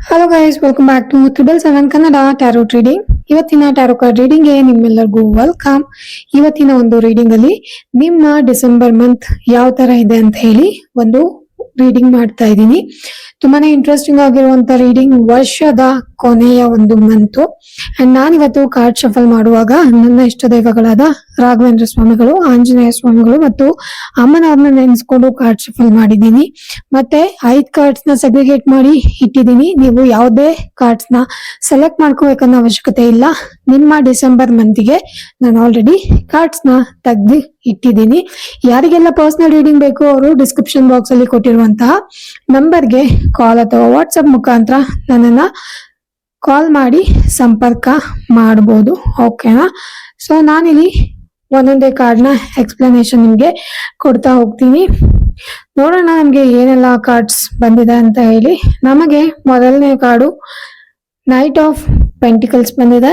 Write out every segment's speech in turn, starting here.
Hello guys welcome back to triple seven Kannada tarot reading ಇವತ್ತಿನ tarot card ರೀಡಿಂಗ್ಗೆ ನಿಮ್ಮೆಲ್ಲರಿಗೂ welcome ಇವತ್ತಿನ ಒಂದು ರೀಡಿಂಗ್ ಅಲ್ಲಿ ನಿಮ್ಮ ಡಿಸೆಂಬರ್ ಮಂತ್ ಯಾವ ತರ ಇದೆ ಅಂತ ಹೇಳಿ ಒಂದು ರೀಡಿಂಗ್ ಮಾಡ್ತಾ ಇದ್ದೀನಿ. ತುಂಬಾನೇ ಇಂಟ್ರೆಸ್ಟಿಂಗ್ ಆಗಿರುವಂತ ರೀಡಿಂಗ್ ವರ್ಷದ ಕೊನೆಯ ಒಂದು ಮಂತು ಅಂಡ್ ನಾನಿವತ್ತು ಕಾರ್ಡ್ ಶಫಲ್ ಮಾಡುವಾಗ ನನ್ನ ಇಷ್ಟ ದೈವಗಳಾದ ರಾಘವೇಂದ್ರ ಸ್ವಾಮಿಗಳು, ಆಂಜನೇಯ ಸ್ವಾಮಿಗಳು ಮತ್ತು ಅಮ್ಮನವ್ರನ್ನ ನೆನೆಸ್ಕೊಂಡು ಕಾರ್ಡ್ ಶಫಲ್ ಮಾಡಿದ್ದೀನಿ. ಮತ್ತೆ ಐದ್ ಕಾರ್ಡ್ಸ್ನ ಸೆಗ್ರಿಗೇಟ್ ಮಾಡಿ ಇಟ್ಟಿದ್ದೀನಿ. ನೀವು ಯಾವುದೇ ಕಾರ್ಡ್ಸ್ನ ಸೆಲೆಕ್ಟ್ ಮಾಡ್ಕೋಬೇಕನ್ನೋ ಅವಶ್ಯಕತೆ ಇಲ್ಲ. ನಿಮ್ಮ ಡಿಸೆಂಬರ್ ಮಂತಿಗೆ ನಾನು ಆಲ್ರೆಡಿ ಕಾರ್ಡ್ಸ್ನ ತೆಗ್ದು ಇಟ್ಟಿದ್ದೀನಿ. ಯಾರಿಗೆಲ್ಲ ಪರ್ಸನಲ್ ರೀಡಿಂಗ್ ಬೇಕು, ಅವರು ಡಿಸ್ಕ್ರಿಪ್ಷನ್ ಬಾಕ್ಸ್ ಅಲ್ಲಿ ಕೊಟ್ಟಿರುವಂತಹ ನಂಬರ್ಗೆ ಕಾಲ್ ಅಥವಾ ವಾಟ್ಸಪ್ ಮುಖಾಂತರ ನನ್ನನ್ನ ಕಾಲ್ ಮಾಡಿ ಸಂಪರ್ಕ ಮಾಡ್ಬೋದು. ಓಕೆನಾ ಸೊ ನಾನಿಲ್ಲಿ ಒಂದೊಂದೇ ಕಾರ್ಡ್ನ ಎಕ್ಸ್ಪ್ಲನೇಷನ್ ನಿಮಗೆ ಕೊಡ್ತಾ ಹೋಗ್ತೀನಿ. ನೋಡೋಣ ನಮಗೆ ಏನೆಲ್ಲ ಕಾರ್ಡ್ಸ್ ಬಂದಿದೆ ಅಂತ ಹೇಳಿ. ನಮಗೆ ಮೊದಲನೇ ಕಾರ್ಡು ನೈಟ್ ಆಫ್ ಪೆಂಟಿಕಲ್ಸ್ ಬಂದಿದೆ.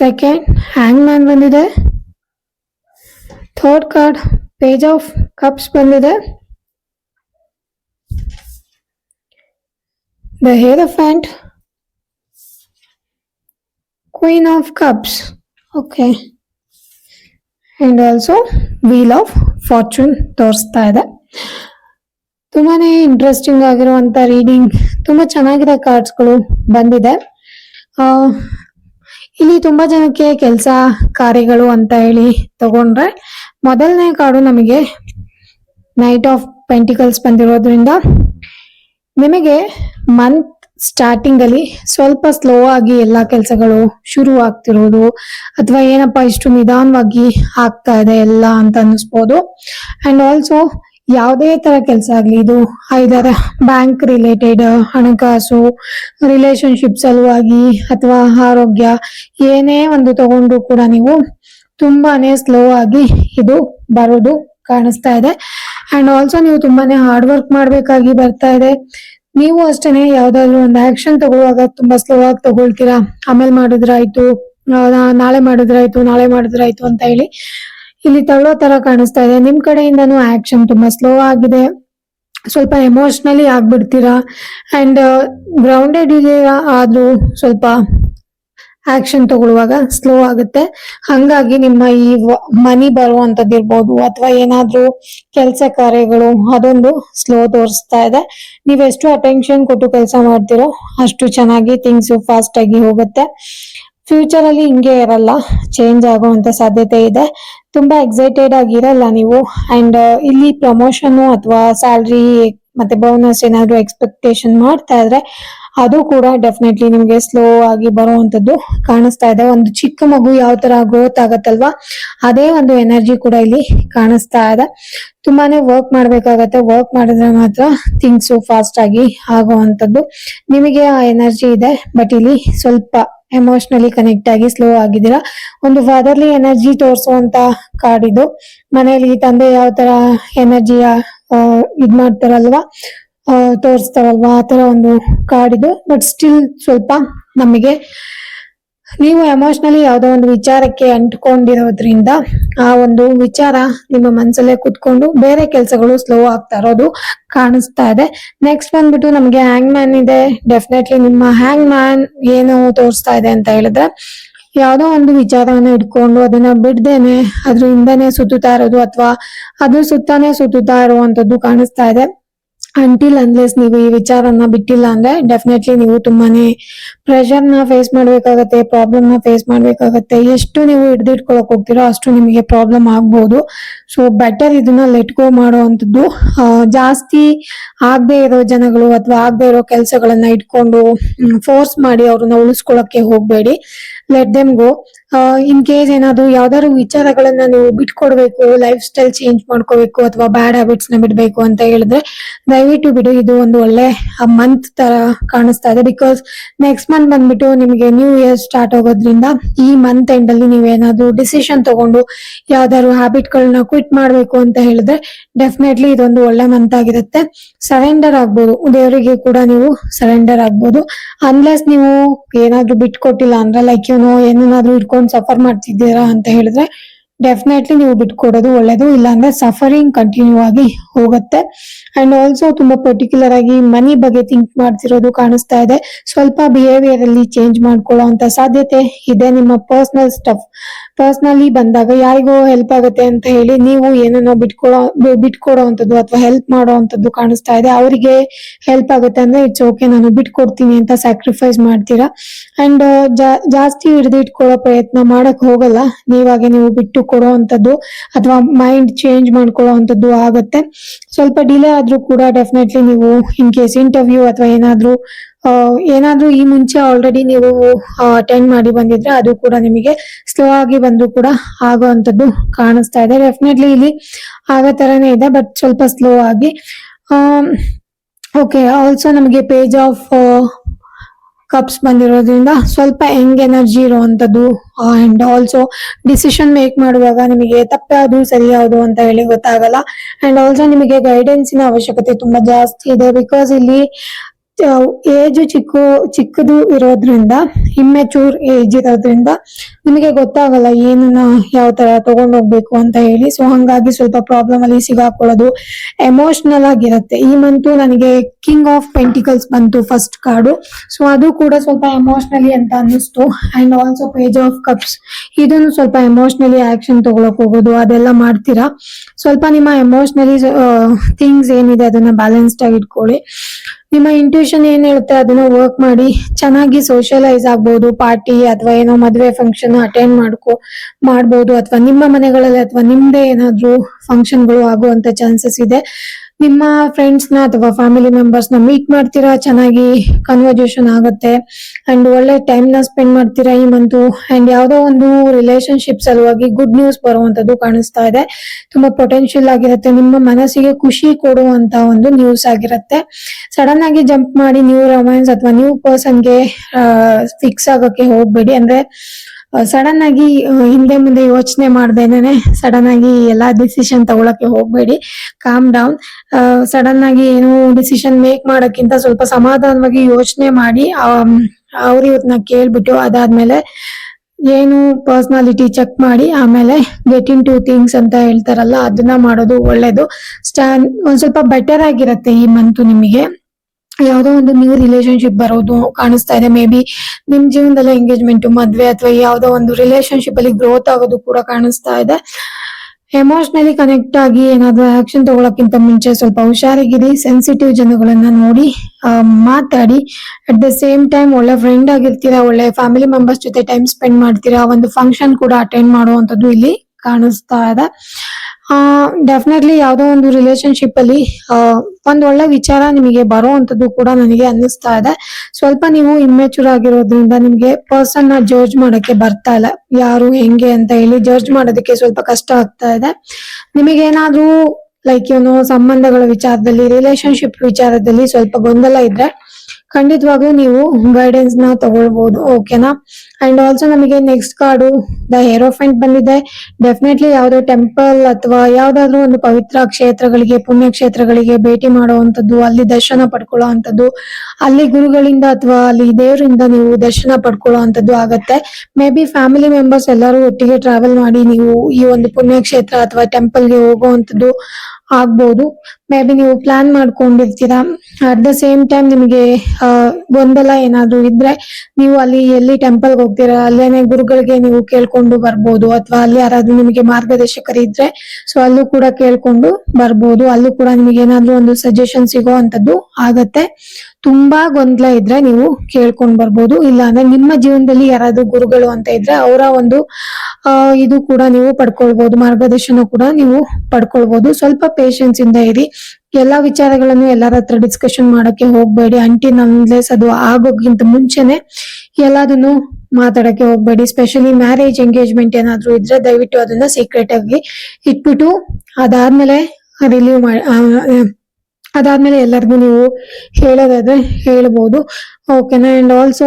ಸೆಕೆಂಡ್ ಹ್ಯಾಂಗ್ ಮ್ಯಾನ್ ಬಂದಿದೆ. Third card page of cups ಬಂದಿದೆ. Hierophant queen of cups okay and also wheel of fortune ತೋರಿಸ್ತಾ ಇದೆ. ತುಂಬಾನೇ ಇಂಟ್ರೆಸ್ಟಿಂಗ್ ಆಗಿರುವಂತ ರೀಡಿಂಗ್ ತುಂಬಾ ಚೆನ್ನಾಗಿರೋ ಕಾರ್ಡ್ಸ್ಗಳು ಬಂದಿದೆ. ಇಲ್ಲಿ ತುಂಬಾ ಜನಕ್ಕೆ ಕೆಲಸ ಕಾರ್ಯಗಳು ಅಂತ ಹೇಳಿ ತಗೊಂಡ್ರೆ ಮೊದಲನೇ ಕಾರ್ಡು ನಮಗೆ ನೈಟ್ ಆಫ್ ಪೆಂಟಿಕಲ್ಸ್ ಬಂದಿರೋದ್ರಿಂದ ನಿಮಗೆ ಮಂತ್ ಸ್ಟಾರ್ಟಿಂಗ್ ಅಲ್ಲಿ ಸ್ವಲ್ಪ ಸ್ಲೋ ಆಗಿ ಎಲ್ಲಾ ಕೆಲಸಗಳು ಶುರು ಆಗ್ತಿರೋದು ಅಥವಾ ಏನಪ್ಪಾ ಇಷ್ಟು ನಿಧಾನವಾಗಿ ಆಗ್ತಾ ಇದೆ ಎಲ್ಲ ಅಂತ ಅನ್ನಿಸ್ಬೋದು. ಅಂಡ್ ಆಲ್ಸೋ ಯಾವುದೇ ತರ ಕೆಲಸ ಆಗ್ಲಿ, ಇದು ಐದರ ಬ್ಯಾಂಕ್ ರಿಲೇಟೆಡ್ ಹಣಕಾಸು ರಿಲೇಶನ್ಶಿಪ್ ಸಲುವಾಗಿ ಅಥವಾ ಆರೋಗ್ಯ, ಏನೇ ಒಂದು ತಗೊಂಡ್ರು ಕೂಡ ನೀವು ತುಂಬಾನೇ ಸ್ಲೋ ಆಗಿ ಇದು ಬರೋದು ಕಾಣಿಸ್ತಾ ಇದೆ. ಅಂಡ್ ಆಲ್ಸೋ ನೀವು ತುಂಬಾನೇ ಹಾರ್ಡ್ ವರ್ಕ್ ಮಾಡ್ಬೇಕಾಗಿ ಬರ್ತಾ ಇದೆ. ನೀವು ಅಷ್ಟೇನೆ ಯಾವ್ದಾದ್ರು ಒಂದು ಆಕ್ಷನ್ ತಗೊಳ್ಳುವಾಗ ತುಂಬಾ ಸ್ಲೋ ಆಗಿ ತಗೊಳ್ತೀರಾ? ಆಮೇಲೆ ಮಾಡಿದ್ರಾಯ್ತು ನಾಳೆ ಮಾಡಿದ್ರಾಯ್ತು ನಾಳೆ ಮಾಡಿದ್ರಾಯ್ತು ಅಂತ ಹೇಳಿ ಇಲ್ಲಿ ತಳ್ಳೋ ತರ ಕಾಣಿಸ್ತಾ ಇದೆ. ನಿಮ್ ಕಡೆಯಿಂದನೂ ಆಕ್ಷನ್ ತುಂಬಾ ಸ್ಲೋ ಆಗಿದೆ. ಸ್ವಲ್ಪ ಎಮೋಷ್ನಲಿ ಆಗ್ಬಿಡ್ತೀರಾ? ಅಂಡ್ ಗ್ರೌಂಡೆಡ್ ಆದ್ರೂ ಸ್ವಲ್ಪ ಆಕ್ಷನ್ ತಗೊಳ್ಳುವಾಗ ಸ್ಲೋ ಆಗುತ್ತೆ. ಹಂಗಾಗಿ ನಿಮ್ಮ ಈ ಮನಿ ಬರುವಂತದ್ದು ಇರ್ಬೋದು ಅಥವಾ ಏನಾದ್ರೂ ಕೆಲಸ ಕಾರ್ಯಗಳು ಅದೊಂದು ಸ್ಲೋ ತೋರಿಸ್ತಾ ಇದೆ. ನೀವ್ ಎಷ್ಟು ಅಟೆನ್ಷನ್ ಕೊಟ್ಟು ಕೆಲಸ ಮಾಡ್ತಿರೋ ಅಷ್ಟು ಚೆನ್ನಾಗಿ ಥಿಂಗ್ಸ್ ಫಾಸ್ಟ್ ಆಗಿ ಹೋಗುತ್ತೆ. ಫ್ಯೂಚರ್ ಅಲ್ಲಿ ಹಿಂಗೆ ಇರಲ್ಲ ಚೇಂಜ್ ಆಗುವಂತ ಸಾಧ್ಯತೆ ಇದೆ. ತುಂಬಾ ಎಕ್ಸೈಟೆಡ್ ಆಗಿರಲ್ಲ ನೀವು ಅಂಡ್ ಇಲ್ಲಿ ಪ್ರಮೋಷನ್ ಅಥವಾ ಸ್ಯಾಲ್ರಿ ಮತ್ತೆ ಬೋನಸ್ ಏನಾದ್ರು ಎಕ್ಸ್ಪೆಕ್ಟೇಷನ್ ಮಾಡ್ತಾ ಇದ್ರೆ ಅದು ಕೂಡ ಡೆಫಿನೆಟ್ಲಿ ನಿಮ್ಗೆ ಸ್ಲೋ ಆಗಿ ಬರುವಂತದ್ದು ಕಾಣಿಸ್ತಾ ಇದೆ. ಒಂದು ಚಿಕ್ಕ ಮಗು ಯಾವ ತರ ಗ್ರೋತ್ ಆಗತ್ತಲ್ವಾ? ಅದೇ ಒಂದು ಎನರ್ಜಿ ಕೂಡ ಇಲ್ಲಿ ಕಾಣಿಸ್ತಾ ಇದೆ. ತುಂಬಾನೇ ವರ್ಕ್ ಮಾಡ್ಬೇಕಾಗತ್ತೆ. ವರ್ಕ್ ಮಾಡಿದ್ರೆ ಮಾತ್ರ ಥಿಂಗ್ಸ್ ಫಾಸ್ಟ್ ಆಗಿ ಆಗುವಂತದ್ದು. ನಿಮಗೆ ಆ ಎನರ್ಜಿ ಇದೆ ಬಟ್ ಇಲ್ಲಿ ಸ್ವಲ್ಪ ಎಮೋಷನಲಿ ಕನೆಕ್ಟ್ ಆಗಿ ಸ್ಲೋ ಆಗಿದ್ದೀರಾ? ಒಂದು ಫಾದರ್ಲಿ ಎನರ್ಜಿ ತೋರಿಸುವಂತ ಕಾರ್ಡ್ ಇದು. ಮನೆಯಲ್ಲಿ ತಂದೆ ಯಾವ ತರ ಎನರ್ಜಿಯ ಇದ್ ಮಾಡ್ತಾರಲ್ವಾ? ಆ, ತೋರಿಸ್ತಾರಲ್ವಾ? ಆ ತರ ಒಂದು ಕಾರ್ಡ್ ಇದು. ಬಟ್ ಸ್ಟಿಲ್ ಸ್ವಲ್ಪ ನಮಗೆ ನೀವು ಎಮೋಷನಲಿ ಯಾವುದೋ ಒಂದು ವಿಚಾರಕ್ಕೆ ಅಂಟ್ಕೊಂಡಿರೋದ್ರಿಂದ ಆ ಒಂದು ವಿಚಾರ ನಿಮ್ಮ ಮನಸ್ಸಲ್ಲೇ ಕುತ್ಕೊಂಡು ಬೇರೆ ಕೆಲಸಗಳು ಸ್ಲೋ ಆಗ್ತಾ ಇರೋದು ಕಾಣಿಸ್ತಾ ಇದೆ. ನೆಕ್ಸ್ಟ್ ಬಂದ್ಬಿಟ್ಟು ನಮಗೆ ಹ್ಯಾಂಗ್ ಮ್ಯಾನ್ ಇದೆ. ಡೆಫಿನೆಟ್ಲಿ ನಿಮ್ಮ ಹ್ಯಾಂಗ್ ಮ್ಯಾನ್ ಏನು ತೋರಿಸ್ತಾ ಇದೆ ಅಂತ ಹೇಳಿದ್ರೆ ಯಾವುದೋ ಒಂದು ವಿಚಾರವನ್ನ ಇಟ್ಕೊಂಡು ಅದನ್ನ ಬಿಡ್ದೇನೆ ಅದ್ರ ಹಿಂದೆನೆ ಸುತ್ತುತ್ತಾ ಇರೋದು ಅಥವಾ ಅದ್ರ ಸುತ್ತಾನೆ ಸುತ್ತುತ್ತಾ ಇರುವಂತದ್ದು ಕಾಣಿಸ್ತಾ ಇದೆ. ಅಂಟಿಲ್ ಅನ್ಲೆಸ್ ನೀವು ಈ ವಿಚಾರನ ಬಿಟ್ಟಿಲ್ಲ ಅಂದ್ರೆ ಡೆಫಿನೆಟ್ಲಿ ನೀವು ತುಂಬಾನೇ ಪ್ರೆಷರ್ನ ಫೇಸ್ ಮಾಡ್ಬೇಕಾಗತ್ತೆ ಪ್ರಾಬ್ಲಮ್ನ ಫೇಸ್ ಮಾಡ್ಬೇಕಾಗತ್ತೆ. ಎಷ್ಟು ನೀವು ಹಿಡ್ದಿಟ್ಕೊಳಕ್ ಹೋಗ್ತೀರೋ ಅಷ್ಟು ನಿಮಗೆ ಪ್ರಾಬ್ಲಮ್ ಆಗ್ಬಹುದು ಸೊ ಬೆಟರ್ ಇದನ್ನ ಲೆಟ್ ಗೋ ಮಾಡುವಂತದ್ದು ಜಾಸ್ತಿ ಆಗದೆ ಇರೋ ಜನಗಳು ಅಥವಾ ಆಗದೆ ಇರೋ ಕೆಲಸಗಳನ್ನ ಇಟ್ಕೊಂಡು ಫೋರ್ಸ್ ಮಾಡಿ ಅವ್ರನ್ನ ಉಳಿಸ್ಕೊಳಕ್ಕೆ ಹೋಗ್ಬೇಡಿ. Let them go in case ಏನಾದ್ರು ಯಾವ್ದಾದ್ರು ವಿಚಾರಗಳನ್ನ ನೀವು ಬಿಟ್ಕೊಡ್ಬೇಕು ಲೈಫ್ ಸ್ಟೈಲ್ ಚೇಂಜ್ ಮಾಡ್ಕೋಬೇಕು ಅಥವಾ ಬ್ಯಾಡ್ ಹ್ಯಾಬಿಟ್ಸ್ನ ಬಿಡ್ಬೇಕು ಅಂತ ಹೇಳಿದ್ರೆ ದಯವಿಟ್ಟು ಬಿಡು, ಇದು ಒಂದು ಒಳ್ಳೆ ಮಂತ್ ತರ ಕಾಣಿಸ್ತಾ ಇದೆ. ಬಿಕಾಸ್ ನೆಕ್ಸ್ಟ್ ಮಂತ್ ಬಂದ್ಬಿಟ್ಟು ನಿಮಗೆ ನ್ಯೂ ಇಯರ್ ಸ್ಟಾರ್ಟ್ ಆಗೋದ್ರಿಂದ ಈ ಮಂತ್ ಎಂಡ್ ಅಲ್ಲಿ ಏನಾದ್ರು ಡಿಸಿಷನ್ ತಗೊಂಡು ಯಾವ್ದಾದ್ರು ಹ್ಯಾಬಿಟ್ ಗಳನ್ನ ಕ್ವಿಟ್ ಮಾಡ್ಬೇಕು ಅಂತ ಹೇಳಿದ್ರೆ ಡೆಫಿನೆಟ್ಲಿ ಇದೊಂದು ಒಳ್ಳೆ ಮಂತ್ ಆಗಿರುತ್ತೆ. ಸರೆಂಡರ್ ಆಗ್ಬೋದು, ದೇವರಿಗೆ ಕೂಡ ನೀವು ಸರೆಂಡರ್ ಆಗ್ಬೋದು. ಅನ್ಲೆಸ್ ನೀವು ಏನಾದ್ರು ಬಿಟ್ಕೊಟ್ಟಿಲ್ಲ ಅಂದ್ರೆ ಲೈಕ್ ಏನೋ ಏನಾದ್ರು ಇಟ್ಕೊಂಡು ಸಫರ್ ಮಾಡ್ತಿದ್ದೀರಾ ಅಂತ ಹೇಳಿದ್ರೆ ಡೆಫಿನೆಟ್ಲಿ ನೀವು ಬಿಟ್ಕೊಡೋದು ಒಳ್ಳೇದು, ಇಲ್ಲಾಂದ್ರೆ ಸಫರಿಂಗ್ ಕಂಟಿನ್ಯೂ ಆಗಿ ಹೋಗುತ್ತೆ. ಅಂಡ್ ಆಲ್ಸೋ ತುಂಬಾ ಪರ್ಟಿಕ್ಯುಲರ್ ಆಗಿ ಮನಿ ಬಗ್ಗೆ ಥಿಂಕ್ ಮಾಡ್ತಿರೋದು ಕಾಣಿಸ್ತಾ ಇದೆ. ಸ್ವಲ್ಪ ಬಿಹೇವಿಯರ್ ಅಲ್ಲಿ ಚೇಂಜ್ ಮಾಡ್ಕೊಳ್ಳೋ ಅಂತ ಸಾಧ್ಯತೆ ಇದೆ ನಿಮ್ಮ ಪರ್ಸನಲ್ ಸ್ಟಫ್ ಪರ್ಸನಲಿ ಬಂದಾಗ ಯಾರಿಗೋ ಹೆಲ್ಪ್ ಆಗುತ್ತೆ ಅಂತ ಹೇಳಿ ನೀವು ಏನನ್ನ ಬಿಟ್ಕೊಡೋ ಬಿಟ್ಕೊಡೋ ಅಂತದ್ದು ಅಥವಾ ಹೆಲ್ಪ್ ಮಾಡೋ ಅಂತದ್ದು ಕಾಣಿಸ್ತಾ ಇದೆ. ಅವರಿಗೆ ಹೆಲ್ಪ್ ಆಗುತ್ತೆ ಅಂದ್ರೆ ಇಟ್ಸ್ ಓಕೆ ನಾನು ಬಿಟ್ಕೊಡ್ತೀನಿ ಅಂತ ಸ್ಯಾಕ್ರಿಫೈಸ್ ಮಾಡ್ತೀರಾ? ಅಂಡ್ ಜಾಸ್ತಿ ಹಿಡಿದು ಇಟ್ಕೊಳ್ಳೋ ಪ್ರಯತ್ನ ಮಾಡಕ್ ಹೋಗಲ್ಲ. ನೀವಾಗೆ ನೀವು ಬಿಟ್ಟು ಕೊಡೋ ಅಥವಾ ಮೈಂಡ್ ಚೇಂಜ್ ಮಾಡ್ಕೊಳ್ಳೋ ಅಂತದ್ದು ಆಗುತ್ತೆ. ಸ್ವಲ್ಪ ಡಿಲೇ ಆದ್ರೂ ಕೂಡ ಡೆಫಿನೆಟ್ಲಿ ನೀವು ಇನ್ ಕೇಸ್ ಇಂಟರ್ವ್ಯೂ ಅಥವಾ ಏನಾದ್ರೂ ಏನಾದರೂ ಈ ಮುಂಚೆ ಆಲ್ರೆಡಿ ನೀವು ಅಟೆಂಡ್ ಮಾಡಿ ಬಂದಿದ್ರೆ ಅದು ಕೂಡ ನಿಮಗೆ ಸ್ಲೋ ಆಗಿ ಬಂದು ಕೂಡ ಆಗೋ ಅಂತದ್ದು ಕಾಣಿಸ್ತಾ ಇದೆ. ಡೆಫಿನೆಟ್ಲಿ ಇಲ್ಲಿ ಆಗೋ ತರನೇ ಇದೆ ಬಟ್ ಸ್ವಲ್ಪ ಸ್ಲೋ ಆಗಿ. ಓಕೆ ಆಲ್ಸೋ ನಮಗೆ ಪೇಜ್ ಆಫ್ ಕಪ್ಸ್ ಬಂದಿರೋದ್ರಿಂದ ಸ್ವಲ್ಪ ಹೆಂಗ್ ಎನರ್ಜಿ ಇರುವಂತದ್ದು. ಅಂಡ್ ಆಲ್ಸೋ ಡಿಸಿಷನ್ ಮೇಕ್ ಮಾಡುವಾಗ ನಿಮಗೆ ತಪ್ಪಾದ್ರು ಸರಿ ಯಾವುದು ಅಂತ ಹೇಳಿ ಗೊತ್ತಾಗಲ್ಲ. ಅಂಡ್ ಆಲ್ಸೋ ನಿಮಗೆ ಗೈಡೆನ್ಸಿನ ಅವಶ್ಯಕತೆ ತುಂಬಾ ಜಾಸ್ತಿ ಇದೆ ಬಿಕಾಸ್ ಇಲ್ಲಿ ಏಜ್ ಚಿಕ್ಕ ಚಿಕ್ಕದು ಇರೋದ್ರಿಂದ ಇಮ್ಮೆಚೂರ್ ಏಜ್ ಇರೋದ್ರಿಂದ ನಿಮಗೆ ಗೊತ್ತಾಗಲ್ಲ ಏನನ್ನ ಯಾವ ತರ ತಗೊಂಡ್ ಹೋಗ್ಬೇಕು ಅಂತ ಹೇಳಿ ಸೊ ಹಂಗಾಗಿ ಸ್ವಲ್ಪ ಪ್ರಾಬ್ಲಮ್ ಅಲ್ಲಿ ಸಿಗಾಕೊಳ್ಳೋದು ಎಮೋಷನಲ್ ಆಗಿರುತ್ತೆ ಈ ಮಂತು ನನಗೆ ಕಿಂಗ್ ಆಫ್ ಪೆಂಟಿಕಲ್ಸ್ ಬಂತು ಫಸ್ಟ್ ಕಾರ್ಡು ಸೊ ಅದು ಕೂಡ ಸ್ವಲ್ಪ ಎಮೋಷನಲಿ ಅಂತ ಅನ್ನಿಸ್ತು and also page of cups ಇದನ್ನು ಸ್ವಲ್ಪ ಎಮೋಷನಲಿ ಆಕ್ಷನ್ ತಗೊಳಕ್ ಹೋಗೋದು ಅದೆಲ್ಲ ಮಾಡ್ತೀರಾ ಸ್ವಲ್ಪ ನಿಮ್ಮ ಎಮೋಷನಲಿ ಥಿಂಗ್ಸ್ ಏನಿದೆ ಅದನ್ನ ಬ್ಯಾಲೆನ್ಸ್ಡ್ ಆಗಿ ಇಟ್ಕೊಳ್ಳಿ ನಿಮ್ಮ ಇಂಟ್ಯೂಷನ್ ಏನ್ ಹೇಳುತ್ತೆ? ಅದನ್ನ ವರ್ಕ್ ಮಾಡಿ ಚೆನ್ನಾಗಿ ಸೋಷಿಯಲೈಸ್ ಆಗ್ಬಹುದು ಪಾರ್ಟಿ ಅಥವಾ ಏನೋ ಮದುವೆ ಫಂಕ್ಷನ್ ಅಟೆಂಡ್ ಮಾಡ್ಕೊ, ಮಾಡ್ಬೋದು ಅಥವಾ ನಿಮ್ಮ ಮನೆಗಳಲ್ಲಿ ಅಥವಾ ನಿಮ್ದೇ ಏನಾದ್ರೂ ಫಂಕ್ಷನ್ಗಳು ಆಗುವಂತ ಚಾನ್ಸಸ್ ಇದೆ. ನಿಮ್ಮ ಫ್ರೆಂಡ್ಸ್ನ ಅಥವಾ ಫ್ಯಾಮಿಲಿ ಮೆಂಬರ್ಸ್ನ ಮೀಟ್ ಮಾಡ್ತೀರಾ? ಚೆನ್ನಾಗಿ ಕನ್ವರ್ಜೇಷನ್ ಆಗುತ್ತೆ. ಅಂಡ್ ಒಳ್ಳೆ ಟೈಮ್ನ ಸ್ಪೆಂಡ್ ಮಾಡ್ತೀರಾ ಈ ಮಂತು ಅಂಡ್ ಯಾವ್ದೋ ಒಂದು ರಿಲೇಶನ್ಶಿಪ್ ಸಲುವಾಗಿ ಗುಡ್ ನ್ಯೂಸ್ ಬರುವಂತದ್ದು ಕಾಣಿಸ್ತಾ ಇದೆ. ತುಂಬಾ ಪೊಟೆನ್ಶಿಯಲ್ ಆಗಿರುತ್ತೆ. ನಿಮ್ಮ ಮನಸ್ಸಿಗೆ ಖುಷಿ ಕೊಡುವಂತ ಒಂದು ನ್ಯೂಸ್ ಆಗಿರುತ್ತೆ. ಸಡನ್ ಆಗಿ ಜಂಪ್ ಮಾಡಿ ನ್ಯೂ ರೊಮ್ಯಾನ್ಸ್ ಅಥವಾ ನ್ಯೂ ಪರ್ಸನ್ಗೆ ಫಿಕ್ಸ್ ಆಗೋಕೆ ಹೋಗ್ಬೇಡಿ. ಅಂದ್ರೆ ಸಡನ್ ಆಗಿ ಹಿಂದೆ ಮುಂದೆ ಯೋಚನೆ ಮಾಡ್ದೇನೆ ಸಡನ್ ಆಗಿ ಎಲ್ಲಾ ಡಿಸಿಷನ್ ತಗೊಳಕ್ಕೆ ಹೋಗ್ಬೇಡಿ ಕಾಮ್ ಡೌನ್ ಸಡನ್ ಆಗಿ ಏನು ಡಿಸಿಷನ್ ಮೇಕ್ ಮಾಡೋಕ್ಕಿಂತ ಸ್ವಲ್ಪ ಸಮಾಧಾನವಾಗಿ ಯೋಚನೆ ಮಾಡಿ ಅವ್ರ ಇವ್ರನ್ನ ಕೇಳ್ಬಿಟ್ಟು ಅದಾದ್ಮೇಲೆ ಏನು ಪರ್ಸನಾಲಿಟಿ ಚೆಕ್ ಮಾಡಿ, ಆಮೇಲೆ ಗೆಟ್ ಇನ್ ಟು ಥಿಂಗ್ಸ್ ಅಂತ ಹೇಳ್ತಾರಲ್ಲ, ಅದನ್ನ ಮಾಡೋದು ಒಳ್ಳೇದು. ಸ್ಟ್ಯಾನ್ ಒಂದ್ ಸ್ವಲ್ಪ ಬೆಟರ್ ಆಗಿರತ್ತೆ ಈ ಮಂತು ನಿಮಗೆ. ಯಾವ್ದೋ ಒಂದು ನ್ಯೂ ರಿಲೇಶನ್ಶಿಪ್ ಬರೋದು ಕಾಣಿಸ್ತಾ ಇದೆ. ಮೇ ಬಿ ನಿಮ್ ಜೀವನದಲ್ಲಿ ಎಂಗೇಜ್ಮೆಂಟ್ ಮದ್ವೆ ಅಥವಾ ಯಾವುದೋ ಒಂದು ರಿಲೇಶನ್ಶಿಪ್ ಅಲ್ಲಿ ಗ್ರೋತ್ ಆಗೋದು ಕೂಡ ಕಾಣಿಸ್ತಾ ಇದೆ. ಎಮೋಷನಲಿ ಕನೆಕ್ಟ್ ಆಗಿ ಏನಾದ್ರೂ ಆಕ್ಷನ್ ತಗೊಳಕ್ಕಿಂತ ಮುಂಚೆ ಸ್ವಲ್ಪ ಹುಷಾರಾಗಿರಿ ಸೆನ್ಸಿಟಿವ್ ಜನಗಳನ್ನ ನೋಡಿ ಮಾತಾಡಿ. ಅಟ್ ದ ಸೇಮ್ ಟೈಮ್ ಒಳ್ಳೆ ಫ್ರೆಂಡ್ ಆಗಿರ್ತೀರಾ, ಒಳ್ಳೆ ಫ್ಯಾಮಿಲಿ ಮೆಂಬರ್ಸ್ ಜೊತೆ ಟೈಮ್ ಸ್ಪೆಂಡ್ ಮಾಡ್ತೀರಾ ಒಂದು ಫಂಕ್ಷನ್ ಕೂಡ ಅಟೆಂಡ್ ಮಾಡುವಂತದ್ದು ಇಲ್ಲಿ ಕಾಣಿಸ್ತಾ ಇದೆ. ಡೆಫಿನೆಟ್ಲಿ ಯಾವುದೋ ಒಂದು ರಿಲೇಶನ್ಶಿಪ್ ಅಲ್ಲಿ ಆ, ಒಂದ್ ಒಳ್ಳೆ ವಿಚಾರ ನಿಮಗೆ ಬರುವಂತದ್ದು ಕೂಡ ನನಗೆ ಅನ್ನಿಸ್ತಾ ಇದೆ. ಸ್ವಲ್ಪ ನೀವು ಇಮ್ಮೆಚೂರ್ ಆಗಿರೋದ್ರಿಂದ ನಿಮ್ಗೆ ಪರ್ಸನ್ನ ಜಡ್ಜ್ ಮಾಡಕ್ಕೆ ಬರ್ತಾ ಇಲ್ಲ. ಯಾರು ಹೆಂಗೆ ಅಂತ ಹೇಳಿ ಜಡ್ಜ್ ಮಾಡೋದಕ್ಕೆ ಸ್ವಲ್ಪ ಕಷ್ಟ ಆಗ್ತಾ ಇದೆ. ನಿಮಗೆ ಏನಾದ್ರೂ ಲೈಕ್ ಏನು ಸಂಬಂಧಗಳ ವಿಚಾರದಲ್ಲಿ ರಿಲೇಶನ್ಶಿಪ್ ವಿಚಾರದಲ್ಲಿ ಸ್ವಲ್ಪ ಗೊಂದಲ ಇದ್ರೆ ಖಂಡಿತವಾಗ್ಲೂ ನೀವು ಗೈಡೆನ್ಸ್ನ ತಗೊಳ್ಬಹುದು ಓಕೆನಾ ಅಂಡ್ ಆಲ್ಸೋ ನಮಗೆ ನೆಕ್ಸ್ಟ್ ಕಾರ್ಡು ದ ಹೇರೋಫೆಂಟ್ ಬಂದಿದೆ. ಡೆಫಿನೆಟ್ಲಿ ಯಾವುದೋ ಟೆಂಪಲ್ ಅಥವಾ ಯಾವ್ದಾದ್ರು ಒಂದು ಪವಿತ್ರ ಕ್ಷೇತ್ರಗಳಿಗೆ, ಪುಣ್ಯ ಕ್ಷೇತ್ರಗಳಿಗೆ ಭೇಟಿ ಮಾಡುವಂತದ್ದು ಅಲ್ಲಿ ದರ್ಶನ ಪಡ್ಕೊಳ್ಳೋ ಅಂತದ್ದು ಅಲ್ಲಿ ಗುರುಗಳಿಂದ ಅಥವಾ ಅಲ್ಲಿ ದೇವರಿಂದ ನೀವು ದರ್ಶನ ಪಡ್ಕೊಳ್ಳೋ ಅಂತದ್ದು ಆಗತ್ತೆ. ಮೇ ಬಿ ಫ್ಯಾಮಿಲಿ ಮೆಂಬರ್ಸ್ ಎಲ್ಲರೂ ಒಟ್ಟಿಗೆ ಟ್ರಾವೆಲ್ ಮಾಡಿ ನೀವು ಈ ಒಂದು ಪುಣ್ಯ ಕ್ಷೇತ್ರ ಅಥವಾ ಟೆಂಪಲ್ಗೆ ಹೋಗುವಂತದ್ದು ಆಗ್ಬೋದು. ಮೇ ಬಿ ನೀವು ಪ್ಲಾನ್ ಮಾಡ್ಕೊಂಡಿರ್ತೀರಾ. ಅಟ್ ದ ಸೇಮ್ ಟೈಮ್ ನಿಮಗೆ ಗೊಂದಲ ಏನಾದ್ರು ಇದ್ರೆ ನೀವು ಅಲ್ಲಿ ಎಲ್ಲಿ ಟೆಂಪಲ್ಗೆ ಹೋಗ್ತೀರಾ, ಅಲ್ಲೇನೆ ಗುರುಗಳಿಗೆ ನೀವು ಕೇಳ್ಕೊಂಡು ಬರ್ಬೋದು ಅಥವಾ ಅಲ್ಲಿ ಯಾರಾದ್ರೂ ನಿಮಗೆ ಮಾರ್ಗದರ್ಶಕರು ಇದ್ರೆ ಸೊ ಅಲ್ಲೂ ಕೂಡ ಕೇಳ್ಕೊಂಡು ಬರ್ಬೋದು. ಅಲ್ಲೂ ಕೂಡ ನಿಮಗೆ ಏನಾದ್ರೂ ಒಂದು ಸಜೆಷನ್ ಸಿಗೋ ಅಂತದ್ದು ಆಗತ್ತೆ. ತುಂಬಾ ಗೊಂದಲ ಇದ್ರೆ ನೀವು ಕೇಳ್ಕೊಂಡ್ ಬರ್ಬೋದು. ಇಲ್ಲ ಅಂದ್ರೆ ನಿಮ್ಮ ಜೀವನದಲ್ಲಿ ಯಾರಾದ್ರು ಗುರುಗಳು ಅಂತ ಇದ್ರೆ ಅವರ ಒಂದು ಇದು ಕೂಡ ನೀವು ಪಡ್ಕೊಳ್ಬಹುದು ಮಾರ್ಗದರ್ಶನ ಕೂಡ ನೀವು ಪಡ್ಕೊಳ್ಬಹುದು ಸ್ವಲ್ಪ ಪೇಶನ್ಸ್ ಇಂದ ಇರಿ. ಎಲ್ಲಾ ವಿಚಾರಗಳನ್ನು ಎಲ್ಲರ ಹತ್ರ ಡಿಸ್ಕಷನ್ ಮಾಡಕ್ಕೆ ಹೋಗ್ಬೇಡಿ. ಅಂಟಿ ಅನ್ಲೆಸ್ ಅದು ಆಗೋಕ್ಕಿಂತ ಮುಂಚೆನೆ ಎಲ್ಲದನ್ನು ಮಾತಾಡಕ್ಕೆ ಹೋಗ್ಬೇಡಿ. ಸ್ಪೆಷಲಿ ಮ್ಯಾರೇಜ್ ಎಂಗೇಜ್ಮೆಂಟ್ ಏನಾದ್ರು ಇದ್ರೆ ದಯವಿಟ್ಟು ಅದನ್ನ ಸೀಕ್ರೆಟ್ ಆಗಿ ಇಟ್ಬಿಟ್ಟು ಅದಾದ್ಮೇಲೆ ರಿಲೀವ್ ಮಾಡಿ ಅದಾದ್ಮೇಲೆ ಎಲ್ಲರಿಗೂ ನೀವು ಹೇಳೋದಾದ್ರೆ ಹೇಳ್ಬೋದು. ಓಕೆನಾ ಅಂಡ್ ಆಲ್ಸೋ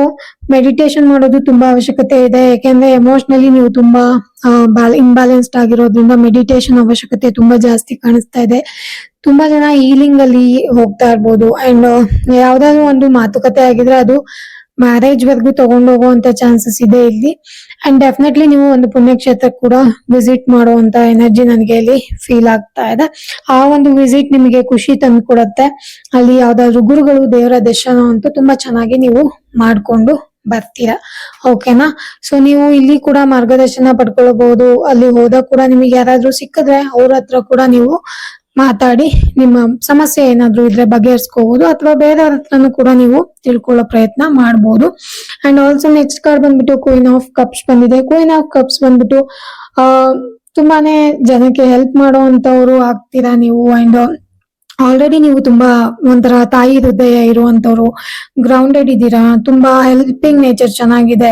ಮೆಡಿಟೇಷನ್ ಮಾಡೋದು ತುಂಬಾ ಅವಶ್ಯಕತೆ ಇದೆ. ಯಾಕೆಂದ್ರೆ ಎಮೋಷನಲಿ ನೀವು ತುಂಬಾ ಇಂಬ್ಯಾಲೆನ್ಸ್ಡ್ ಆಗಿರೋದ್ರಿಂದ ಮೆಡಿಟೇಷನ್ ಅವಶ್ಯಕತೆ ತುಂಬಾ ಜಾಸ್ತಿ ಕಾಣಿಸ್ತಾ ಇದೆ. ತುಂಬಾ ಜನ ಹೀಲಿಂಗ್ ಅಲ್ಲಿ ಹೋಗ್ತಾ ಇರ್ಬೋದು. ಅಂಡ್ ಯಾವ್ದಾದ್ರು ಒಂದು ಮಾತುಕತೆ ಆಗಿದ್ರೆ ಅದು ಮ್ಯಾರೇಜ್ ವರ್ಗೂ ತಗೊಂಡು ಹೋಗುವಂತ ಚಾನ್ಸಸ್ ಇದೆ ಇಲ್ಲಿ. ಅಂಡ್ ಡೆಫಿನೆಟ್ಲಿ ನೀವು ಒಂದು ಪುಣ್ಯಕ್ಷೇತ್ರ ಕೂಡ ವಿಸಿಟ್ ಮಾಡುವಂತ ಎನರ್ಜಿ ನನಗೆ ಇಲ್ಲಿ ಫೀಲ್ ಆಗ್ತಾ ಇದೆ. ಆ ಒಂದು ವಿಸಿಟ್ ನಿಮಗೆ ಖುಷಿ ತಂದು ಕೊಡುತ್ತೆ. ಅಲ್ಲಿ ಯಾವ್ದಾದ್ರು ಗುರುಗಳು, ದೇವರ ದರ್ಶನ ಅಂತೂ ತುಂಬಾ ಚೆನ್ನಾಗಿ ನೀವು ಮಾಡ್ಕೊಂಡು ಬರ್ತೀರಾ. ಓಕೆನಾ ಸೊ ನೀವು ಇಲ್ಲಿ ಕೂಡ ಮಾರ್ಗದರ್ಶನ ಪಡ್ಕೊಳ್ಬಹುದು. ಅಲ್ಲಿ ಹೋದಾಗ ಕೂಡ ನಿಮಗೆ ಯಾರಾದ್ರೂ ಸಿಕ್ಕಿದ್ರೆ ಅವ್ರ ಹತ್ರ ಕೂಡ ನೀವು ಮಾತಾಡಿ ನಿಮ್ಮ ಸಮಸ್ಯೆ ಏನಾದ್ರೂ ಇದ್ರೆ ಬಗೆಹರಿಸ್ಕೋಬಹುದು ಅಥವಾ ಬೇರೆಯವ್ರ ಹತ್ರನೂ ಕೂಡ ನೀವು ತಿಳ್ಕೊಳ್ಳೋ ಪ್ರಯತ್ನ ಮಾಡಬಹುದು ಅಂಡ್ ಆಲ್ಸೋ ನೆಕ್ಸ್ಟ್ ಕಾರ್ಡ್ ಬಂದ್ಬಿಟ್ಟು ಕ್ವೀನ್ ಆಫ್ ಕಪ್ಸ್ ಬಂದಿದೆ. ಕ್ವೀನ್ ಆಫ್ ಕಪ್ಸ್ ಬಂದ್ಬಿಟ್ಟು ತುಂಬಾನೇ ಜನಕ್ಕೆ ಹೆಲ್ಪ್ ಮಾಡುವಂತವ್ರು ಆಗ್ತೀರಾ ನೀವು? ಅಂಡ್ ಆಲ್ರೆಡಿ ನೀವು ತುಂಬಾ ಒಂಥರ ತಾಯಿ ಹೃದಯ ಇರುವಂತವ್ರು ಗ್ರೌಂಡೆಡ್ ಇದ್ದೀರಾ, ತುಂಬಾ ಹೆಲ್ಪಿಂಗ್ ನೇಚರ್ ಚೆನ್ನಾಗಿದೆ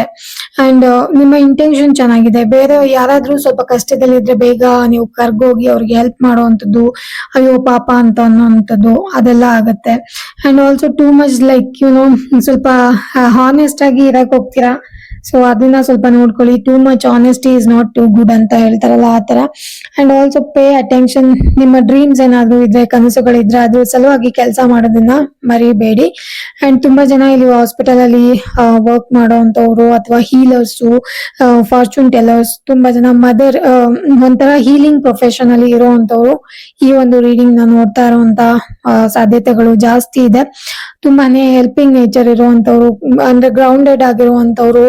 ಅಂಡ್ ನಿಮ್ಮ ಇಂಟೆನ್ಷನ್ ಚೆನ್ನಾಗಿದೆ. ಬೇರೆ ಯಾರಾದ್ರೂ ಸ್ವಲ್ಪ ಕಷ್ಟದಲ್ಲಿದ್ರೆ ಬೇಗ ನೀವು ಕರ್ಗೋಗಿ ಅವ್ರಿಗೆ ಹೆಲ್ಪ್ ಮಾಡುವಂಥದ್ದು, ಅಯ್ಯೋ ಪಾಪ ಅಂತ ಅನ್ನೋಂಥದ್ದು ಅದೆಲ್ಲ ಆಗತ್ತೆ. And also too much like you know ಸ್ವಲ್ಪ ಹಾನೆಸ್ಟ್ ಆಗಿ ಇರಕ್ ಹೋಗ್ತೀರಾ? ಸೊ ಅದನ್ನ ಸ್ವಲ್ಪ ನೋಡ್ಕೊಳ್ಳಿ. Too much honesty is not too good ಅಂತ ಹೇಳ್ತಾರಲ್ಲ ಆ ತರ ಅಂಡ್ ಆಲ್ಸೋ ಪೇ ಅಟೆನ್ಷನ್ ನಿಮ್ಮ ಡ್ರೀಮ್ಸ್ ಏನಾದ್ರು ಇದ್ರೆ, ಕನಸುಗಳಿದ್ರೆ, ಅದ್ರ ಸಲುವಾಗಿ ಕೆಲಸ ಮಾಡೋದನ್ನ ಮರಿಬೇಡಿ. ಅಂಡ್ ತುಂಬಾ ಜನ ಇಲ್ಲಿ ಹಾಸ್ಪಿಟಲ್ ಅಲ್ಲಿ ವರ್ಕ್ ಮಾಡೋಂಥವ್ರು ಅಥವಾ ಹೀಲರ್ಸ್ ಫಾರ್ಚೂನ್ ಟೆಲರ್ಸ್ ತುಂಬಾ ಜನ ಮದರ್ ಒಂಥರ ಹೀಲಿಂಗ್ ಪ್ರೊಫೆಷನ್ ಅಲ್ಲಿ ಇರುವಂತವ್ರು ಈ ಒಂದು ರೀಡಿಂಗ್ನ ನೋಡ್ತಾ ಇರುವಂತ ಸಾಧ್ಯತೆಗಳು ಜಾಸ್ತಿ ಇದೆ. ತುಂಬಾನೇ ಹೆಲ್ಪಿಂಗ್ ನೇಚರ್ ಇರುವಂತವ್ರು ಅಂದ್ರೆ ಗ್ರೌಂಡೆಡ್ ಆಗಿರುವಂತವ್ರು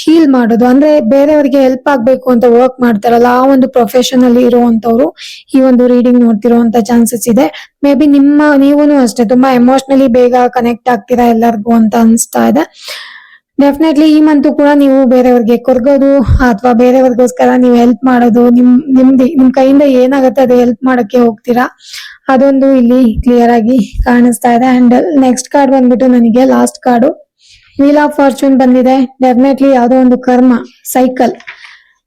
ಹೀಲ್ ಮಾಡೋದು. ಅಂದ್ರೆ ಬೇರೆಯವರಿಗೆ ಹೆಲ್ಪ್ ಆಗ್ಬೇಕು ಅಂತ ವರ್ಕ್ ಮಾಡ್ತಾರಲ್ಲ, ಆ ಒಂದು ಪ್ರೊಫೆಷನ್ ಅಲ್ಲಿ ಇರುವಂತವ್ರು ಈ ಒಂದು ರೀಡಿಂಗ್ ನೋಡ್ತಿರುವಂತ ಚಾನ್ಸಸ್ ಇದೆ. ಮೇ ಬಿ ನಿಮ್ಮ ನೀವು ಅಷ್ಟೇ, ತುಂಬಾ ಎಮೋಷನಲಿ ಬೇಗ ಕನೆಕ್ಟ್ ಆಗ್ತೀರಾ ಎಲ್ಲರಿಗೂ ಅಂತ ಅನ್ಸ್ತಾ ಇದೆ. ಡೆಫಿನೆಟ್ಲಿ ಈ ಮಂತು ಕೂಡ ನೀವು ಬೇರೆಯವ್ರಿಗೆ ಕೊರ್ಗೋದು, ಅಥವಾ ಬೇರೆಯವ್ರಿಗೋಸ್ಕರ ನೀವು ಹೆಲ್ಪ್ ಮಾಡೋದು, ನಿಮ್ ನಿಮ್ದು ನಿಮ್ ಕೈಯಿಂದ ಏನಾಗುತ್ತೆ ಅದು ಹೆಲ್ಪ್ ಮಾಡಕ್ಕೆ ಹೋಗ್ತೀರಾ? ಅದೊಂದು ಇಲ್ಲಿ ಕ್ಲಿಯರ್ ಆಗಿ ಕಾಣಿಸ್ತಾ ಇದೆ. ಅಂಡ್ ನೆಕ್ಸ್ಟ್ ಕಾರ್ಡ್ ಬಂದ್ಬಿಟ್ಟು ನನಗೆ last card wheel of fortune ಬಂದಿದೆ. ಡೆಫಿನೆಟ್ಲಿ ಯಾವುದೋ ಒಂದು ಕರ್ಮ ಸೈಕಲ್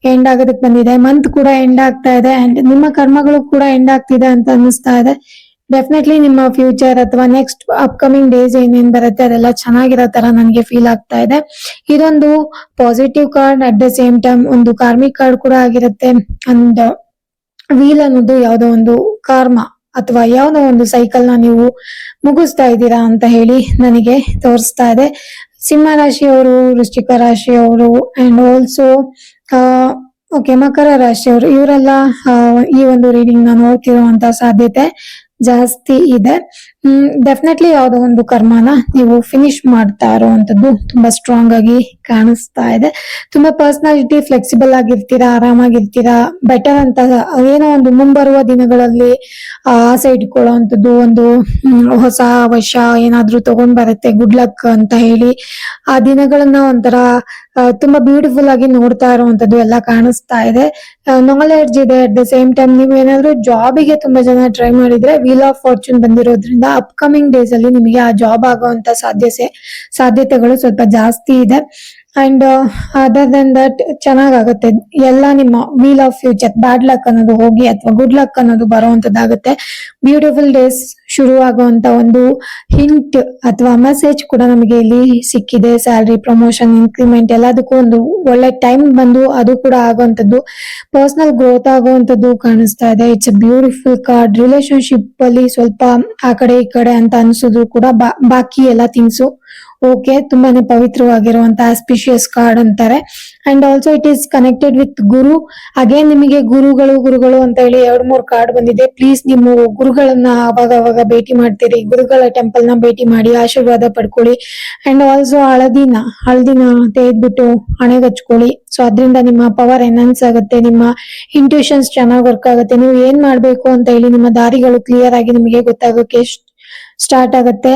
ಎಂಡ್ ಆಗೋದಕ್ಕೆ ಬಂದಿದೆ. ಮಂತ್ ಕೂಡ ಎಂಡ್ ಆಗ್ತಾ ಇದೆ. ಅಂಡ್ ನಿಮ್ಮ ಕರ್ಮಗಳು ಕೂಡ ಎಂಡ್ ಆಗ್ತಿದೆ ಅಂತ ಅನ್ನಿಸ್ತಾ ಇದೆ. ಡೆಫಿನೆಟ್ಲಿ ನಿಮ್ಮ ಫ್ಯೂಚರ್ ಅಥವಾ ನೆಕ್ಸ್ಟ್ ಅಪ್ಕಮಿಂಗ್ ಡೇಸ್ ಏನೇನ್ ಬರುತ್ತೆ ಅದೆಲ್ಲ ಚೆನ್ನಾಗಿರೋ ತರ ನನಗೆ ಫೀಲ್ ಆಗ್ತಾ ಇದೆ. ಇದೊಂದು positive card at the same time ಒಂದು ಕಾರ್ಮಿಕ್ ಕಾರ್ಡ್ ಕೂಡ ಆಗಿರುತ್ತೆ. ಅಂಡ್ ವೀಲ್ ಅನ್ನೋದು ಯಾವುದೋ ಒಂದು ಕಾರ್ಮ ಅಥವಾ ಯಾವುದೋ ಒಂದು ಸೈಕಲ್ನ ನೀವು ಮುಗಿಸ್ತಾ ಇದ್ದೀರಾ ಅಂತ ಹೇಳಿ ನನಗೆ ತೋರಿಸ್ತಾ ಇದೆ. ಸಿಂಹ ರಾಶಿಯವರು, ವೃಶ್ಚಿಕ ರಾಶಿಯವರು ಅಂಡ್ ಆಲ್ಸೋ ಓಕೆ ಮಕರ ರಾಶಿಯವರು, ಇವರೆಲ್ಲ ಈ ಒಂದು ರೀಡಿಂಗ್ನ ನೋಡ್ತಿರುವಂತ ಸಾಧ್ಯತೆ ಜಾಸ್ತಿ ಇದೆ. ಡೆಫಿನೆಟ್ಲಿ ಯಾವುದೋ ಒಂದು ಕರ್ಮನ ನೀವು ಫಿನಿಶ್ ಮಾಡ್ತಾ ಇರುವಂತದ್ದು ತುಂಬಾ ಸ್ಟ್ರಾಂಗ್ ಆಗಿ ಕಾಣಿಸ್ತಾ ಇದೆ. ತುಂಬಾ ಪರ್ಸನಾಲಿಟಿ ಫ್ಲೆಕ್ಸಿಬಲ್ ಆಗಿರ್ತೀರಾ ಆರಾಮಾಗಿರ್ತೀರಾ ಬೆಟರ್ ಅಂತ ಏನೋ ಒಂದು ಮುಂಬರುವ ದಿನಗಳಲ್ಲಿ ಆ, ಇಟ್ಕೊಳ್ಳೋ ಅಂತದ್ದು ಒಂದು ಹೊಸ ವರ್ಷ ಏನಾದ್ರೂ ತಗೊಂಡ್ ಬರುತ್ತೆ ಗುಡ್ ಲಕ್ ಅಂತ ಹೇಳಿ ಆ ದಿನಗಳನ್ನ ಒಂಥರ ತುಂಬಾ ಬ್ಯೂಟಿಫುಲ್ ಆಗಿ ನೋಡ್ತಾ ಇರುವಂತದ್ದು ಎಲ್ಲ ಕಾಣಿಸ್ತಾ ಇದೆ. ನಾಲೆಡ್ಜ್ ಇದೆ ಅಟ್ ದ ಸೇಮ್ ಟೈಮ್ ನೀವು ಏನಾದ್ರೂ ಜಾಬಿಗೆ ತುಂಬಾ ಜನ ಟ್ರೈ ಮಾಡಿದ್ರೆ ವೀಲ್ ಆಫ್ ಫಾರ್ಚೂನ್ ಬಂದಿರೋದ್ರಿಂದ ಅಪ್ಕಮಿಂಗ್ ಡೇಸ್ ಅಲ್ಲಿ ನಿಮಗೆ ಆ ಜಾಬ್ ಆಗುವಂತ ಸಾಧ್ಯತೆ, ಸಾಧ್ಯತೆಗಳು ಸ್ವಲ್ಪ ಜಾಸ್ತಿ ಇದೆ. ಅಂಡ್ ಅದರ್ ದೆನ್ ದಟ್ ಚೆನ್ನಾಗಾಗುತ್ತೆ. ಎಲ್ಲ ನಿಮ್ಮ wheel of future bad luck ಅನ್ನೋದು ಹೋಗಿ ಅಥವಾ ಗುಡ್ ಲಕ್ ಅನ್ನೋದು ಬರುವಂತದ್ದಾಗುತ್ತೆ. ಬ್ಯೂಟಿಫುಲ್ ಡೇಸ್ ಶುರು ಆಗುವಂತ ಒಂದು ಹಿಂಟ್ ಅಥವಾ ಮೆಸೇಜ್ ಕೂಡ ನಮಗೆ ಇಲ್ಲಿ ಸಿಕ್ಕಿದೆ. ಸ್ಯಾಲ್ರಿ ಪ್ರಮೋಷನ್ ಇನ್ಕ್ರಿಮೆಂಟ್ ಎಲ್ಲದಕ್ಕೂ ಒಂದು ಒಳ್ಳೆ ಟೈಮ್ ಬಂದು ಅದು ಕೂಡ ಆಗುವಂತದ್ದು ಪರ್ಸನಲ್ ಗ್ರೋತ್ ಆಗುವಂತದ್ದು ಕಾಣಿಸ್ತಾ ಇದೆ. It's a beautiful card relationship ಅಲ್ಲಿ ಸ್ವಲ್ಪ ಆ ಕಡೆ ಈ ಕಡೆ ಅಂತ ಅನ್ಸಿದ್ರು ಕೂಡ ಬಾಕಿ ಎಲ್ಲ ಥಿಂಗ್ಸು ಓಕೆ, ತುಂಬಾನೇ ಪವಿತ್ರವಾಗಿರುವಂತಹ ಸ್ಪಿಷಿಯಸ್ ಕಾರ್ಡ್ ಅಂತಾರೆ. And also it is connected with guru again ನಿಮಗೆ ಗುರುಗಳು ಗುರುಗಳು ಅಂತ ಹೇಳಿ ಎರಡ್ ಮೂರ್ ಕಾರ್ಡ್ ಬಂದಿದೆ. ಪ್ಲೀಸ್ ನಿಮ್ಮ ಗುರುಗಳನ್ನ ಅವಾಗ ಅವಾಗ ಭೇಟಿ ಮಾಡ್ತೀರಿ. ಗುರುಗಳ ಟೆಂಪಲ್ನ ಭೇಟಿ ಮಾಡಿ, ಆಶೀರ್ವಾದ ಪಡ್ಕೊಳ್ಳಿ. ಅಂಡ್ ಆಲ್ಸೋ ಹಳದಿನ ಹಳದಿನ ತೆಗೆದ್ಬಿಟ್ಟು ಹಣೆಗೆ ಹಚ್ಕೊಳ್ಳಿ. ಸೊ ಅದರಿಂದ ನಿಮ್ಮ ಪವರ್ ಎನ್ಹಾನ್ಸ್ ಆಗುತ್ತೆ, ನಿಮ್ಮ ಇಂಟ್ಯೂಷನ್ಸ್ ಚೆನ್ನಾಗಿ ವರ್ಕ್ ಆಗುತ್ತೆ. ನೀವು ಏನ್ ಮಾಡ್ಬೇಕು ಅಂತ ಹೇಳಿ ನಿಮ್ಮ ದಾರಿಗಳು ಕ್ಲಿಯರ್ ಆಗಿ ನಿಮಗೆ ಗೊತ್ತಾಗೋಕೆ ಸ್ಟಾರ್ಟ್ ಆಗುತ್ತೆ.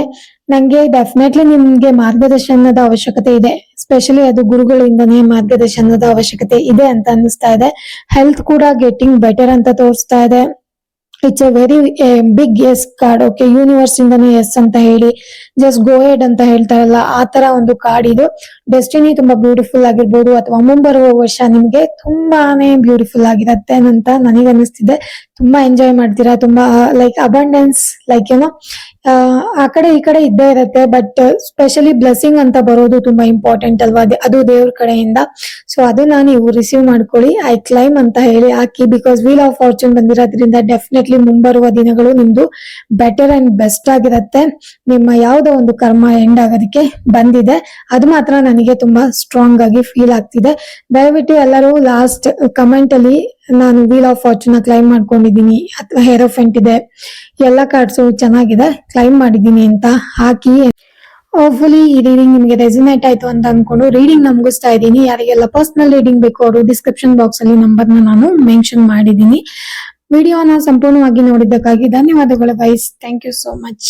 ನಂಗೆ ಡೆಫಿನೆಟ್ಲಿ ನಿಮ್ಗೆ ಮಾರ್ಗದರ್ಶನದ ಅವಶ್ಯಕತೆ ಇದೆ. ಸ್ಪೆಷಲಿ ಅದು ಗುರುಗಳಿಂದನೇ ಮಾರ್ಗದರ್ಶನದ ಅವಶ್ಯಕತೆ ಇದೆ ಅಂತ ಅನ್ನಿಸ್ತಾ ಇದೆ. ಹೆಲ್ತ್ ಕೂಡ ಗೆಟಿಂಗ್ ಬೆಟರ್ ಅಂತ ತೋರಿಸ್ತಾ ಇದೆ. It's a very big yes card okay universe ಇಂದನೇ yes ಅಂತ ಹೇಳಿ ಜಸ್ಟ್ ಗೋ ಹೆಡ್ ಅಂತ ಹೇಳ್ತಾರಲ್ಲ, ಆ ತರ ಒಂದು ಕಾರ್ಡ್ ಇದು. ಡೆಸ್ಟಿನಿ ತುಂಬಾ ಬ್ಯೂಟಿಫುಲ್ ಆಗಿರ್ಬೋದು, ಅಥವಾ ಮುಂಬರುವ ವರ್ಷ ನಿಮ್ಗೆ ತುಂಬಾನೇ ಬ್ಯೂಟಿಫುಲ್ ಆಗಿರತ್ತೆ ಅಂತ ನನಗೆ ಅನಿಸ್ತಿದೆ ತುಂಬಾ ಎಂಜಾಯ್ ಮಾಡ್ತೀರಾ, ತುಂಬಾ ಲೈಕ್ ಅಬಂಡೆನ್ಸ್ ಲೈಕ್ ಏನೋ ಆ ಕಡೆ ಈ ಕಡೆ ಇದ್ದೇ ಇರುತ್ತೆ ಬಟ್ ಸ್ಪೆಷಲಿ ಬ್ಲೆಸ್ಸಿಂಗ್ ಅಂತ ಬರೋದು ತುಂಬಾ ಇಂಪಾರ್ಟೆಂಟ್ ಅಲ್ವಾ? ಅದೇ- ದೇವ್ರ ಕಡೆಯಿಂದ. ಸೊ ಅದನ್ನ ನೀವು ರಿಸೀವ್ ಮಾಡ್ಕೊಳ್ಳಿ. ಐ ಕ್ಲೈಮ್ ಅಂತ ಹೇಳಿ ಹಾಕಿ ಬಿಕಾಸ್ ವೀಲ್ ಆಫ್ ಫಾರ್ಚೂನ್ ಬಂದಿರೋದ್ರಿಂದ ಡೆಫಿನೆಟ್ಲಿ ಮುಂಬರುವ ದಿನಗಳು ನಿಮ್ದು ಬೆಟರ್ ಅಂಡ್ ಬೆಸ್ಟ್ ಆಗಿರುತ್ತೆ. ನಿಮ್ಮ ಯಾವುದೋ ಒಂದು ಕರ್ಮ ಎಂಡ್ ಆಗೋದಕ್ಕೆ ಬಂದಿದೆ. ಅದು ಮಾತ್ರ ನನಗೆ ತುಂಬಾ ಸ್ಟ್ರಾಂಗ್ ಆಗಿ ಫೀಲ್ ಆಗ್ತಿದೆ. ದಯವಿಟ್ಟು ಎಲ್ಲರೂ ಲಾಸ್ಟ್ ಕಮೆಂಟ್ ಅಲ್ಲಿ ನಾನು ವೀಲ್ ಆಫ್ ಫಾರ್ಚೂನ್ ಕ್ಲೈಮ್ ಮಾಡ್ಕೊಂಡಿದ್ದೀನಿ, ಅಥವಾ ಹೇರೋಫೆಂಟ್ ಇದೆ, ಎಲ್ಲ ಕಾರ್ಡ್ಸು ಚೆನ್ನಾಗಿದೆ ಕ್ಲೈಮ್ ಮಾಡಿದ್ದೀನಿ ಅಂತ ಹಾಕಿ. ಹೋಪ್ಫುಲಿ ಈ ರೀಡಿಂಗ್ ನಿಮಗೆ ರೆಸಿನೇಟ್ ಆಯ್ತು ಅಂತ ಅನ್ಕೊಂಡು ರೀಡಿಂಗ್ ನಮಗಿಸ್ತಾ ಮುಗಿಸ್ತಾ ಇದ್ದೀನಿ. ಯಾರಿಗೆಲ್ಲ ಪರ್ಸನಲ್ ರೀಡಿಂಗ್ ಬೇಕು ಅವರು ಡಿಸ್ಕ್ರಿಪ್ಷನ್ ಬಾಕ್ಸ್ ಅಲ್ಲಿ ನಂಬರ್ ನಾನು ಮೆನ್ಷನ್ ಮಾಡಿದ್ದೀನಿ. ವಿಡಿಯೋನ ಸಂಪೂರ್ಣವಾಗಿ ನೋಡಿದ್ದಕ್ಕಾಗಿ ಧನ್ಯವಾದಗಳು ವೈಸ್ ಥ್ಯಾಂಕ್ ಯು ಸೋ ಮಚ್